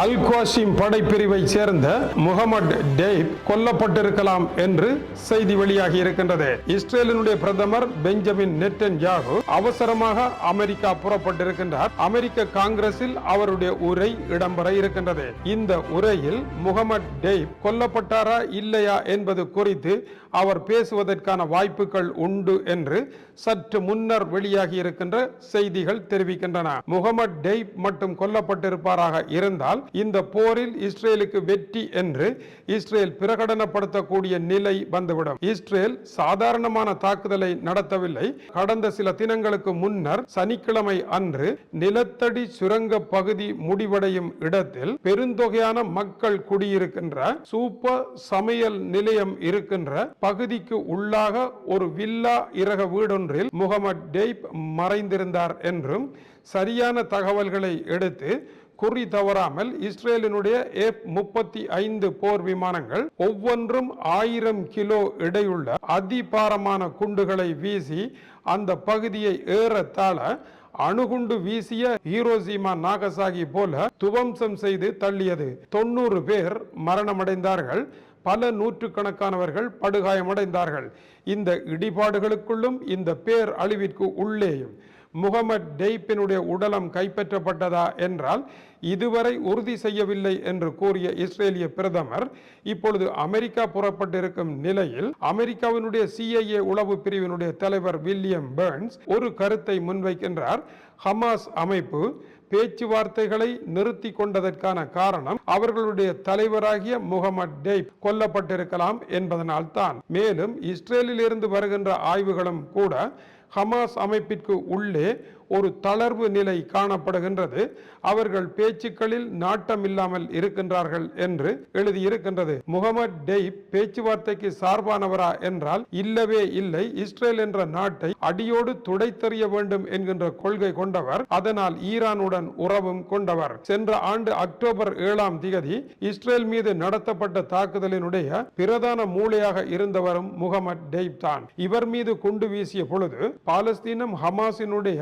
அல் குவாசிம் படைப்பிரிவை சேர்ந்த முகமது டேப் கொல்லப்பட்டிருக்கலாம் என்று செய்தி வெளியாகி இருக்கின்றது. இஸ்ரேலினுடைய பிரதமர் பெஞ்சமின் நெட்டன் யாகு அவசரமாக அமெரிக்கா புறப்பட்டிருக்கின்றார். அமெரிக்க காங்கிரஸில் அவருடைய உரை இடம்பெற இருக்கின்றது. இந்த உரையில் முகமது டேப் கொல்லப்பட்டாரா இல்லையா என்பது குறித்து அவர் பேசுவதற்கான வாய்ப்புகள் உண்டு என்று சற்று முன்னர் வெளியாகி இருக்கின்ற செய்திகள் தெரிவிக்கின்றன. முகமது டெய்ப் மட்டும் கொல்லப்பட்டிருப்பாராக இருந்தால் இந்த போரில் இஸ்ரேலுக்கு வெற்றி என்று இஸ்ரேல் பிரகடனப்படுத்தக்கூடிய நிலை வந்துவிடும். இஸ்ரேல் சாதாரணமான தாக்குதலை நடத்தவில்லை. கடந்த சில தினங்களுக்கு முன்னர் சனிக்கிழமை அன்று நிலத்தடி சுரங்க பகுதி முடிவடையும் இடத்தில் பெருந்தொகையான மக்கள் குடியிருக்கின்ற சூப்பர் சமையல் நிலையம் இருக்கின்ற பகுதிக்கு உள்ளாக ஒரு வில்லா இரக வீடொன்றில் முகமது டெய்ப் மறைந்திருந்தார் என்றும் சரியான தகவல்களை எடுத்து குறி தவறாமல் இஸ்ரேலினுடைய எஃப் முப்பத்தி ஐந்து போர் விமானங்கள் ஒவ்வொன்றும் ஆயிரம் கிலோ எடையுள்ள அதிபாரமான குண்டுகளை வீசி அந்த பகுதியை ஏறத்தாழ அணுகுண்டு வீசிய ஹீரோசிமா நாகசாகி போல துவம்சம் செய்து தள்ளியது. தொண்ணூறு பேர் மரணமடைந்தார்கள். பல நூற்றுக்கணக்கானவர்கள் படுகாயமடைந்தார்கள். இந்த இடிபாடுகளுக்குள்ளும் இந்த பேர் அழிவிற்கு உள்ளேயும். முகமது டெய்ப்பினுடைய உடலம் கைப்பற்றப்பட்டதா என்றால் இதுவரை உறுதி செய்யவில்லை என்று கூறிய இஸ்ரேலிய பிரதமர் இப்பொழுது அமெரிக்கா புறப்பட்டிருக்கும் நிலையில் அமெரிக்காவினுடைய சிஐஏ உளவு பிரிவினுடைய தலைவர் வில்லியம் பேர்ன்ஸ் ஒரு கருத்தை முன்வைக்கின்றார். ஹமாஸ் அமைப்பு பேச்சுவார்த்தைகளை நிறுத்தி கொண்டதற்கான காரணம் அவர்களுடைய தலைவராகிய முகமது டெய்ப் கொல்லப்பட்டிருக்கலாம் என்பதனால் தான் மேலும் இஸ்ரேலில் இருந்து வருகின்ற ஆய்வுகளும் கூட ஹமாஸ் அமைப்பிற்கு உள்ளே ஒரு தளர்வு நிலை காணப்படுகின்றது. அவர்கள் பேச்சுக்களில் நாட்டம் இல்லாமல் இருக்கின்றார்கள் என்று எழுதியிருக்கின்றது. முகமது டெய்ப் பேச்சுவார்த்தைக்கு சார்பானவரா என்றால் இல்லவே இல்லை இஸ்ரேல் என்ற நாட்டை அடியோடு துடைத்தறிய வேண்டும் என்கின்ற கொள்கை கொண்டவர் அதனால் ஈரானுடன் உறவும் கொண்டவர். சென்ற ஆண்டு அக்டோபர் ஏழாம் திகதி இஸ்ரேல் மீது நடத்தப்பட்ட தாக்குதலினுடைய பிரதான மூளையாக இருந்தவரும் முகமது டெய்ப் தான். இவர் மீது குண்டு வீசிய பொழுது பாலஸ்தீனம் ஹமாஸினுடைய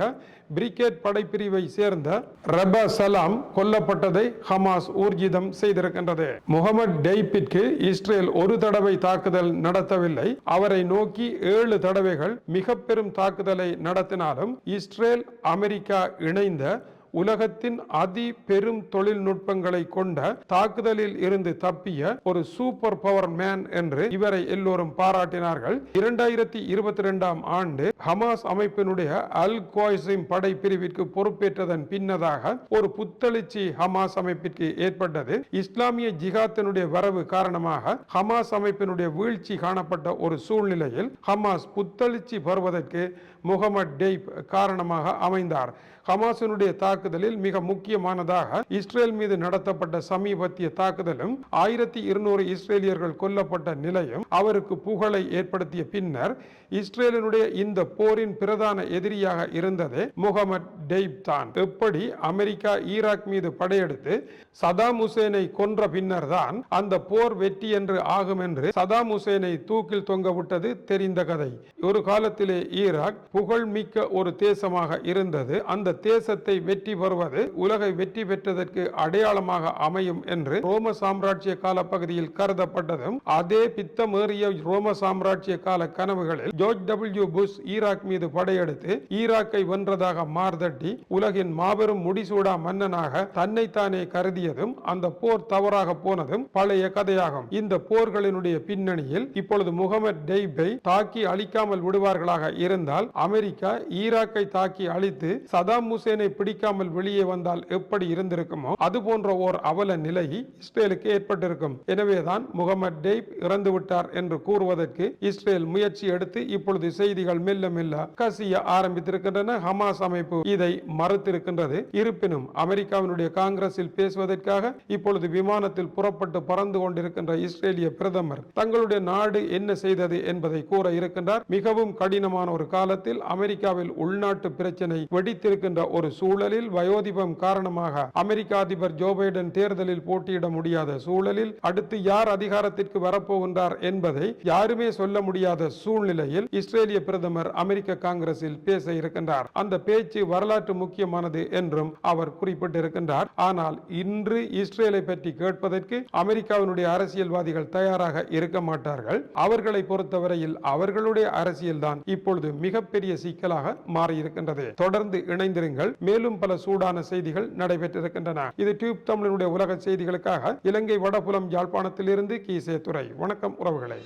பிரிகேட் படைப்பிரிவை சேர்ந்த ரபா சலாம் கொல்லப்பட்டதை ஹமாஸ் ஊர்ஜிதம் செய்திருக்கின்றது. முகமது டெய்பிற்கு இஸ்ரேல் ஒரு தடவை தாக்குதல் நடத்தவில்லை. அவரை நோக்கி ஏழு தடவைகள் மிக பெரும் தாக்குதலை நடத்தினாலும் இஸ்ரேல் அமெரிக்கா இணைந்த உலகத்தின் அதி பெரும் தொழில்நுட்பங்களை கொண்ட தாக்குதலில் இருந்து தப்பிய ஒரு சூப்பர் பவர் மேன் என்று இவரை எல்லோரும் பாராட்டினார்கள். இரண்டாயிரத்தி இருபத்தி ரெண்டாம் ஆண்டு ஹமாஸ் அமைப்பினுடைய அல் குவாய்சிம் படை பிரிவிற்கு பொறுப்பேற்றதன் பின்னதாக ஒரு புத்தளிச்சி ஹமாஸ் அமைப்பிற்கு ஏற்பட்டது. இஸ்லாமிய ஜிகாத்தினுடைய வரவு காரணமாக ஹமாஸ் அமைப்பினுடைய வீழ்ச்சி காணப்பட்ட ஒரு சூழ்நிலையில் ஹமாஸ் புத்தளிச்சி வருவதற்கு முகமது டெய்ப் காரணமாக அமைந்தார். ஹமாஸினுடைய தாக்குதலில் மிக முக்கியமானதாக இஸ்ரேல் மீது நடத்தப்பட்ட சமீபத்திய தாக்குதலும் ஆயிரத்தி இருநூறு இஸ்ரேலியர்கள் கொல்லப்பட்ட நிலையும் அவருக்கு புகழை ஏற்படுத்திய பின்னர் இஸ்ரேலினுடைய இந்த போரின் பிரதான எதிரியாக இருந்ததே முகமது டெய்ப் தான். எப்படி அமெரிக்கா ஈராக் மீது படையெடுத்து சதாம் ஹுசேனை கொன்ற பின்னர் தான் அந்த போர் வெற்றி என்று ஆகும் என்று சதாம் ஹுசேனை தூக்கில் தொங்க விட்டது தெரிந்த கதை. ஒரு காலத்திலே ஈராக் புகழ்மிக்க ஒரு தேசமாக இருந்தது. அந்த தேசத்தை வெற்றி பெறுவது உலகை வெற்றி பெற்றதற்கு அடையாளமாக அமையும் என்று ரோம சாம்ராஜ்ய கால பகுதியில் கருதப்பட்டதும் அதே பித்தமேறிய ரோம சாம்ராஜ்ய கால கனவுகளில் ஜோர்ஜ் டபிள்யூ புஷ் ஈராக் மீது படையெடுத்து ஈராக்கை வென்றதாக மார்தட்டி உலகின் மாபெரும் முடிசூடா மன்னனாக தன்னைத்தானே கருதி கருதியதும் அந்த போர் தவறாக போனதும் பழைய கதையாகும். இந்த போர்களினுடைய பின்னணியில் இப்பொழுது முகமது டெய்பை தாக்கி அழிக்காமல் விடுவார்களாக இருந்தால் அமெரிக்கா ஈராக்கை தாக்கி அழித்து சதாம் ஹுசேனை பிடிக்காமல் வெளியே வந்தால் எப்படி இருந்திருக்குமோ அது போன்ற ஓர் அவல நிலை இஸ்ரேலுக்கு ஏற்பட்டிருக்கும். எனவேதான் முகமது டெய்ப் இறந்து விட்டார் என்று கூறுவதற்கு இஸ்ரேல் முயற்சி எடுத்து இப்பொழுது செய்திகள் மெல்ல மெல்ல கசிய ஆரம்பித்திருக்கின்றன. ஹமாஸ் அமைப்பு இதை மறுத்திருக்கின்றது. இருப்பினும் அமெரிக்காவினுடைய காங்கிரஸில் பேசுவது என்பதற்காக இப்பொழுது விமானத்தில் புறப்பட்டு பறந்து கொண்டிருக்கின்ற இஸ்ரேலிய பிரதமர் தங்களுடைய நாடு என்ன செய்தது என்பதை கூற இருக்கின்றார். மிகவும் கடினமான ஒரு காலத்தில் அமெரிக்காவில் உள்நாட்டு பிரச்சனை வெடித்திருக்கின்ற ஒரு சூழலில் வயோதிபம் காரணமாக அமெரிக்க அதிபர் ஜோ பைடன் தேர்தலில் போட்டியிட முடியாத சூழலில் அடுத்து யார் அதிகாரத்திற்கு வரப்போகின்றார் என்பதை யாருமே சொல்ல முடியாத சூழ்நிலையில் இஸ்ரேலிய பிரதமர் அமெரிக்க காங்கிரஸில் பேச இருக்கின்றார். அந்த பேச்சு வரலாற்று முக்கியமானது என்றும் அவர் குறிப்பிட்டிருக்கின்றார். ஆனால் இன்று இஸ்ரேலை பற்றி கேட்பதற்கு அமெரிக்காவினுடைய அரசியல்வாதிகள் தயாராக இருக்க மாட்டார்கள். அவர்களை பொறுத்தவரையில் அவர்களுடைய அரசியல் தான் இப்பொழுது மிகப்பெரிய சிக்கலாக மாறியிருக்கின்றது. தொடர்ந்து இணைந்திருங்கள். மேலும் பல சூடான செய்திகள் நடைபெற்றிருக்கின்றன. இது டியூப் தமிழனுடைய உலக செய்திகளுக்காக இலங்கை வடபுலம் யாழ்ப்பாணத்திலிருந்து கீசே துறை வணக்கம் உறவுகளை.